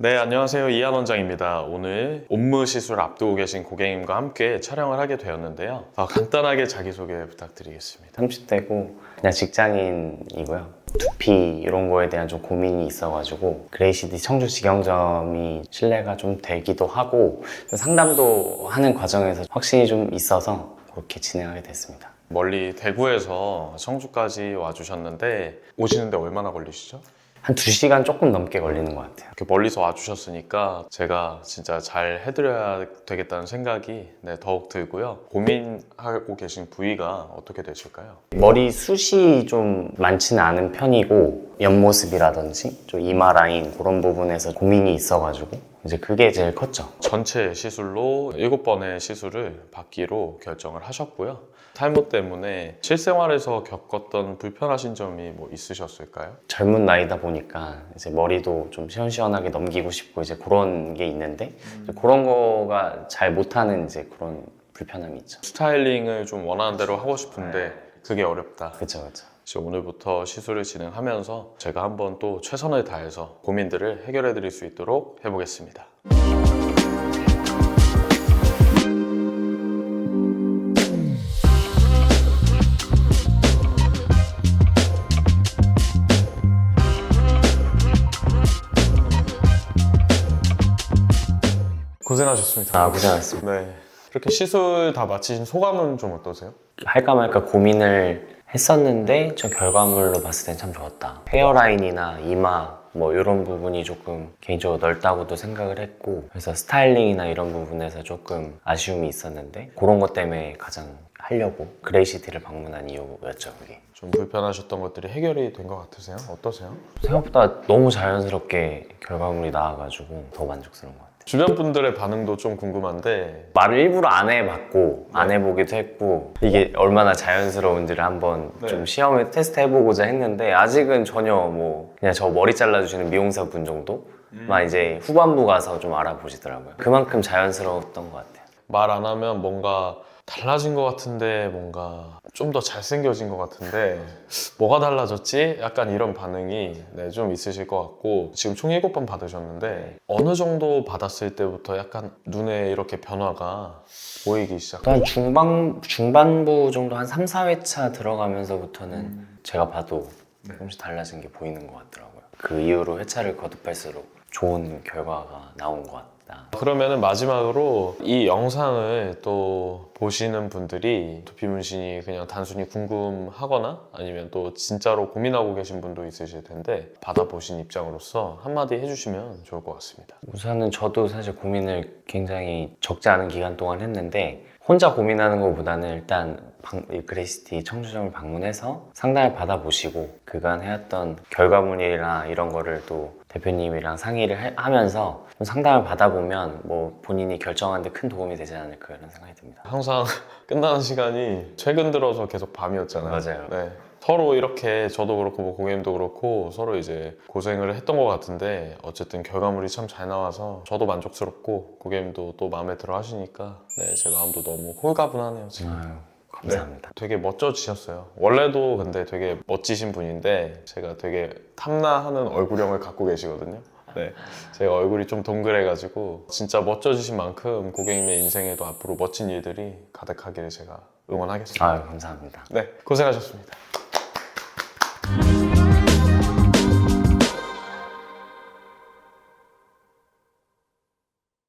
네, 안녕하세요. 이한 원장입니다. 오늘 옴무 시술 앞두고 계신 고객님과 함께 촬영을 하게 되었는데요. 아, 간단하게 자기소개 부탁드리겠습니다. 30대고 그냥 직장인이고요. 두피 이런 거에 대한 좀 고민이 있어가지고 그레이시디 청주 직영점이 신뢰가 좀 되기도 하고 상담도 하는 과정에서 확신이 좀 있어서 그렇게 진행하게 됐습니다. 멀리 대구에서 청주까지 와주셨는데 오시는데 얼마나 걸리시죠? 한 2시간 조금 넘게 걸리는 것 같아요. 이렇게 멀리서 와주셨으니까 제가 진짜 잘 해드려야 되겠다는 생각이 네, 더욱 들고요. 고민하고 계신 부위가 어떻게 되실까요? 머리 숱이 좀 많지는 않은 편이고 옆모습이라든지 좀 이마 라인 그런 부분에서 고민이 있어가지고 이제 그게 제일 컸죠. 전체 시술로 7번의 시술을 받기로 결정을 하셨고요. 탈모 때문에 실생활에서 겪었던 불편하신 점이 뭐 있으셨을까요? 젊은 나이다 보니까 이제 머리도 좀 시원시원하게 넘기고 싶고 이제 그런 게 있는데 이제 그런 거가 잘 못하는 이제 그런 불편함이 있죠. 스타일링을 좀 원하는 대로 하고 싶은데 그게 어렵다. 그렇죠, 그렇죠. 이제 오늘부터 시술을 진행하면서 제가 한번 또 최선을 다해서 고민들을 해결해 드릴 수 있도록 해보겠습니다. 고생하셨습니다. 아 고생하셨습니다. 네. 이렇게 시술 다 마치신 소감은 좀 어떠세요? 할까 말까 고민을 했었는데 저 결과물로 봤을 땐 참 좋았다. 헤어라인이나 이마 뭐 이런 부분이 조금 개인적으로 넓다고도 생각을 했고 그래서 스타일링이나 이런 부분에서 조금 아쉬움이 있었는데 그런 것 때문에 가장 하려고 그레이시티를 방문한 이유였죠 그게. 좀 불편하셨던 것들이 해결이 된 것 같으세요? 어떠세요? 생각보다 너무 자연스럽게 결과물이 나와가지고 더 만족스러운 것 같아요. 주변 분들의 반응도 좀 궁금한데 말을 일부러 안 해봤고 안 해보기도 했고 이게 얼마나 자연스러운지를 한번 네. 좀 시험을 테스트 해보고자 했는데 아직은 전혀 뭐 그냥 저 머리 잘라주시는 미용사 분 정도 만 이제 후반부 가서 좀 알아보시더라고요. 그만큼 자연스러웠던 것 같아요. 말 안 하면 뭔가 달라진 것 같은데 뭔가 좀 더 잘생겨진 것 같은데 뭐가 달라졌지? 약간 이런 반응이 네, 좀 있으실 것 같고 지금 총 7번 받으셨는데 어느 정도 받았을 때부터 약간 눈에 이렇게 변화가 보이기 시작 또한 중반, 중반부 정도 한 3, 4회차 들어가면서부터는 제가 봐도 조금씩 달라진 게 보이는 것 같더라고요. 그 이후로 회차를 거듭할수록 좋은 결과가 나온 것 같 다. 그러면은 마지막으로 이 영상을 또 보시는 분들이 두피 문신이 그냥 단순히 궁금하거나 아니면 또 진짜로 고민하고 계신 분도 있으실 텐데 받아보신 입장으로서 한마디 해주시면 좋을 것 같습니다. 우선은 저도 사실 고민을 굉장히 적지 않은 기간 동안 했는데 혼자 고민하는 것보다는 일단 방- 이 그레이시티 청주점을 방문해서 상담을 받아보시고 그간 해왔던 결과물이나 이런 거를 또 대표님이랑 상의를 해- 하면서 좀 상담을 받아보면 뭐 본인이 결정하는데 큰 도움이 되지 않을까 이런 생각이 듭니다. 항상 끝나는 시간이 최근 들어서 계속 밤이었잖아요. 맞아요. 네. 서로 이렇게 저도 그렇고 뭐 고객님도 그렇고 서로 이제 고생을 했던 것 같은데 어쨌든 결과물이 참 잘 나와서 저도 만족스럽고 고객님도 또 마음에 들어 하시니까 네, 제 마음도 너무 홀가분하네요 지금. 아유, 감사합니다. 되게 멋져지셨어요. 원래도 근데 되게 멋지신 분인데 제가 되게 탐나하는 얼굴형을 갖고 계시거든요. 네, 제가 얼굴이 좀 동그래가지고 진짜 멋져지신 만큼 고객님의 인생에도 앞으로 멋진 일들이 가득하기를 제가 응원하겠습니다. 아유, 감사합니다. 네, 고생하셨습니다.